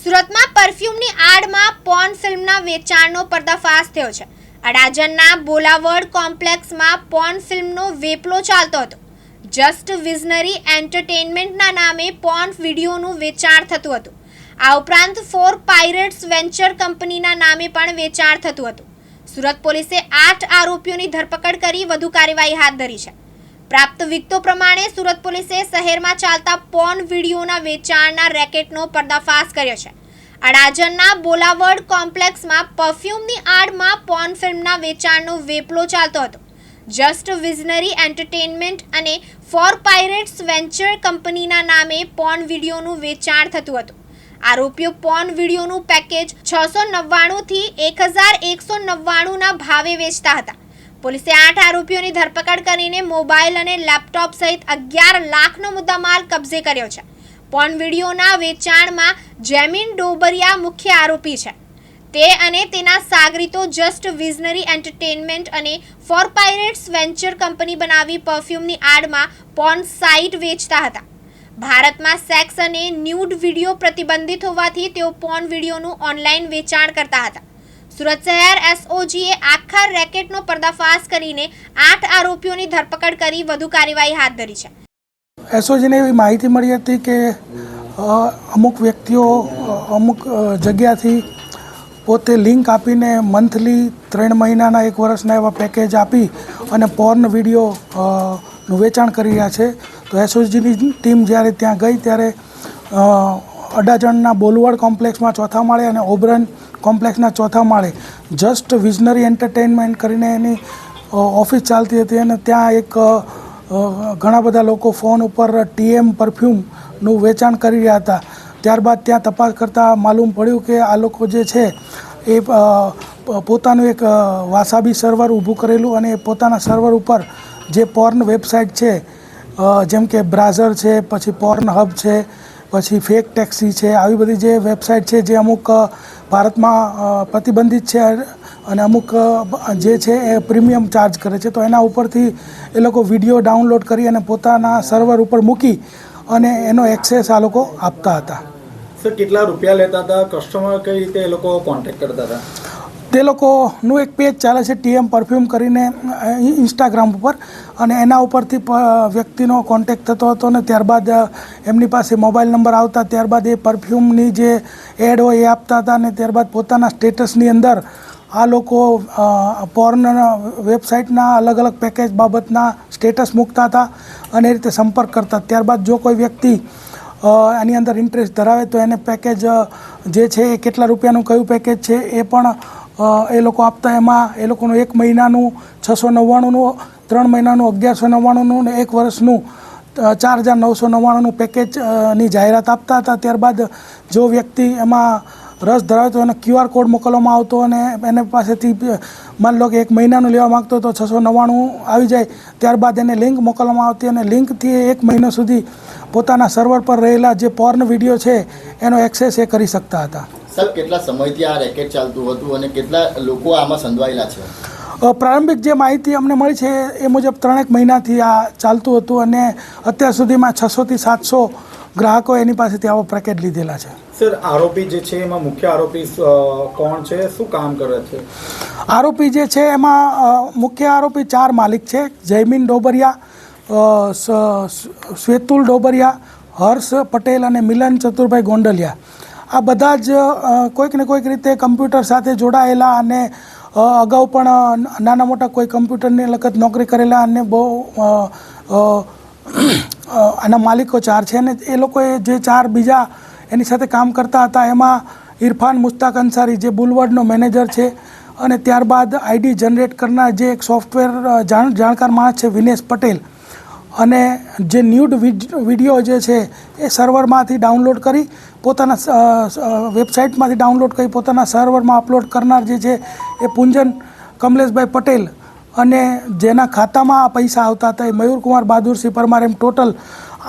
સુરતમાં પરફ્યુમની આડમાં પોર્ન ફિલ્મના વેચાણનો પર્દાફાશ થયો છે. અડાજણના બોલાવડ કોમ્પ્લેક્સમાં પોર્ન ફિલ્મનો વેપલો ચાલતો હતો. જસ્ટ વિઝનરી એન્ટરટેનમેન્ટના નામે પોર્ન વિડીયોનું વેચાણ થતું હતું. આ ઉપરાંત ફોર પાયરેટ્સ વેન્ચર કંપનીના નામે પણ વેચાણ થતું હતું. સુરત પોલીસે આઠ આરોપીઓની ધરપકડ કરી વધુ કાર્યવાહી હાથ ધરી છે. પ્રાપ્ત વિગતો પ્રમાણે સુરત પોલીસે શહેરમાં ચાલતા પોર્ન વિડીયોના વેચાણના રેકેટનો પર્દાફાશ કર્યો છે. અડાજણના બોલાવડ કોમ્પ્લેક્સમાં પરફ્યુમની આડમાં પોર્ન ફિલ્મના વેચાણનો વેપલો ચાલતો હતો. જસ્ટ વિઝનરી એન્ટરટેનમેન્ટ અને ફોર પાયરેટ્સ વેન્ચર કંપનીના નામે પોર્ન વિડીયોનું વેચાણ થતું હતું. આરોપીઓ પોર્ન વિડીયોનું પેકેજ છસો નવ્વાણુંથી એક હજાર એકસો નવ્વાણુંના ભાવે વેચતા હતા. પોલીસે આઠ આરોપીઓની ધરપકડ કરીને મોબાઈલ અને લેપટોપ સહિત અગિયાર લાખનો મુદ્દામાલ કબજે કર્યો છે. પોર્ન વિડીયોના વેચાણમાં જેમિન ડોબરિયા મુખ્ય આરોપી છે. તે અને તેના સાગરીતો જસ્ટ વિઝનરી એન્ટરટેનમેન્ટ અને ફોર પાયરેટ્સ વેન્ચર કંપની બનાવી પરફ્યુમની આડમાં પોર્ન સાઇટ વેચતા હતા. ભારતમાં સેક્સ અને ન્યૂડ વીડિયો પ્રતિબંધિત હોવાથી તેઓ પોર્ન વિડીયોનું ઓનલાઈન વેચાણ કરતા હતા. સુરત શહેર એસઓજીએ આખા રેકેટનો પર્દાફાશ કરીને આઠ આરોપીઓની ધરપકડ કરી વધુ કાર્યવાહી હાથ ધરી છે. એસઓજીને એવી માહિતી મળી હતી કે અમુક વ્યક્તિઓ અમુક જગ્યાથી પોતે લિંક આપીને મંથલી ત્રણ મહિનાના એક વર્ષના એવા પેકેજ આપી અને પોર્ન વીડિયો નું વેચાણ કરી રહ્યા છે. તો એસઓજીની ટીમ જ્યારે ત્યાં ગઈ ત્યારે અડાજણના બોલવાડ કોમ્પ્લેક્સમાં ચોથા માળે અને ઓબરન કોમ્પ્લેક્સના ચોથા માળે જસ્ટ વિઝનરી એન્ટરટેનમેન્ટ કરીને એની ઓફિસ ચાલતી હતી અને ત્યાં એક ઘણા બધા લોકો ફોન ઉપર ટીએમ પરફ્યુમનું વેચાણ કરી રહ્યા હતા. ત્યારબાદ ત્યાં તપાસ કરતાં માલુમ પડ્યું કે આ લોકો જે છે એ પોતાનું એક વાસાબી સર્વર ઊભું કરેલું અને પોતાના સર્વર ઉપર જે પોર્ન વેબસાઇટ છે જેમ કે બ્રાઝર છે, પછી પોર્ન હબ છે પછી ફેક ટેક્સી છે, આવી બધી જે વેબસાઇટ છે જે અમુક ભારતમાં પ્રતિબંધિત છે અને અમુક જે છે એ પ્રીમિયમ ચાર્જ કરે છે. તો એના ઉપરથી એ લોકો વીડિયો ડાઉનલોડ કરી અને પોતાના સર્વર ઉપર મૂકી અને એનો એક્સેસ આ લોકો આપતા હતા. સર કેટલા રૂપિયા લેતા હતા? કસ્ટમર કઈ રીતે એ લોકો કોન્ટેક્ટ કરતા હતા? તે લોકોનું એક પેજ ચાલે છે ટીએમ પરફ્યુમ કરીને ઇન્સ્ટાગ્રામ ઉપર. અને એના ઉપરથી વ્યક્તિનો કોન્ટેક્ટ થતો હતો ને ત્યારબાદ એમની પાસે મોબાઈલ નંબર આવતા, ત્યારબાદ એ પરફ્યુમની જે એડ હોય એ આપતા હતા અને ત્યારબાદ પોતાના સ્ટેટસની અંદર આ લોકો પોર્ન વેબસાઇટના અલગ અલગ પેકેજ બાબતના સ્ટેટસ મૂકતા હતા અને એ રીતે સંપર્ક કરતા. ત્યારબાદ જો કોઈ વ્યક્તિ એની અંદર ઇન્ટરેસ્ટ ધરાવે તો એને પેકેજ જે છે એ કેટલા રૂપિયાનું, કયું પેકેજ છે એ પણ એ લોકો આપતા એમાં, એ લોકોનું એક મહિનાનું છસો નવ્વાણુંનું, ત્રણ મહિનાનું અગિયારસો નવ્વાણુંનું ને એક વર્ષનું ચાર હજાર નવસો નવ્વાણુંનું પેકેજની જાહેરાત આપતા હતા. ત્યારબાદ જો વ્યક્તિ એમાં રસ ધરાવતો એને ક્યુઆર કોડ મોકલવામાં આવતો અને એને પાસેથી માન લો કે એક મહિનાનું લેવા માગતો તો છસો નવ્વાણું આવી જાય. ત્યારબાદ એને લિંક મોકલવામાં આવતી અને લિંકથી એક મહિનો સુધી પોતાના સર્વર પર રહેલા જે પોર્ન વીડિયો છે, એનો એક્સેસ એ કરી શકતા હતા. સર કેટલા સમયથી આ રેકેટ ચાલતું હતું અને કેટલા લોકો આમાં સંડવાયેલા છે? પ્રારંભિક જે માહિતી અમને મળી છે એ મુજબ ત્રણેક મહિનાથી આ ચાલતું હતું અને અત્યાર સુધીમાં છસોથી સાતસો ગ્રાહકો એની પાસેથી આવો પેકેટ લીધેલા છે. સર આરોપી જે છે એમાં મુખ્ય આરોપી કોણ છે? શું કામ કરે છે? આરોપી જે છે એમાં મુખ્ય આરોપી ચાર માલિક છે. જયમીન ડોબરિયા શ્વેતુલ ડોબરિયા હર્ષ પટેલ અને મિલન ચતુરભાઈ ગોંડલિયા. આ બધા જ કોઈક ને કોઈક રીતે કમ્પ્યુટર સાથે જોડાયેલા અને અગાઉ પણ નાના મોટા કોઈ કમ્પ્યુટરની લગત નોકરી કરેલા અને બહુ આના માલિકો ચાર છે અને એ લોકોએ જે ચાર બીજા એની સાથે કામ કરતા હતા, એમાં ઇરફાન મુસ્તાક અંસારી જે બુલવર્ડનો મેનેજર છે અને ત્યારબાદ આઈડી જનરેટ કરનાર જે એક સોફ્ટવેર જાણ જાણકાર માણસ છે વિનેશ પટેલ અને જે ન્યૂડ વીડિયો જે છે એ સર્વરમાંથી ડાઉનલોડ કરી, પોતાના વેબસાઇટમાંથી ડાઉનલોડ કરી, પોતાના સર્વરમાં અપલોડ કરનાર જે છે એ પુંજન કમલેશભાઈ પટેલ અને જેના ખાતામાં આ પૈસા આવતા હતા એ મયુરકુમાર બહાદુરસિંહ પરમાર એમ ટોટલ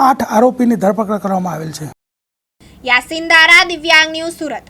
આઠ આરોપીની ધરપકડ કરવામાં આવેલ છે. યાસીન દારા, દિવ્યાંગ ન્યૂઝ સુરત.